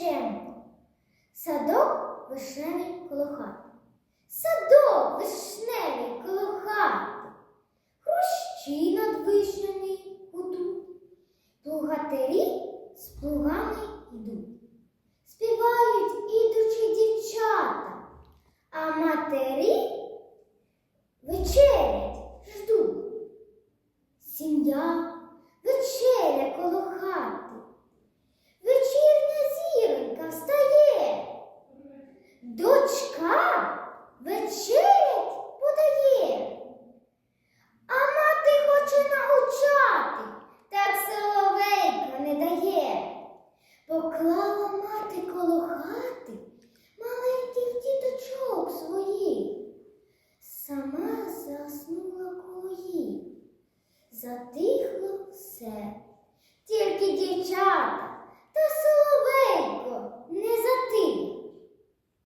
дощем. Садок вишневий коло хати. Садок вишневий коло хати. Хрущі над вишнями гудуть, Плугатирі з плугами йдуть. Співають ідучі дівчата, а матері вечерять ждуть. Сім'я вечеря коло хати. Вечерять подає. А мати хоче научати, так соловейко не дає. Поклала мати коло хати маленьких діточок своїх. Сама заснула коло їх. Затихло все. Тільки дівчата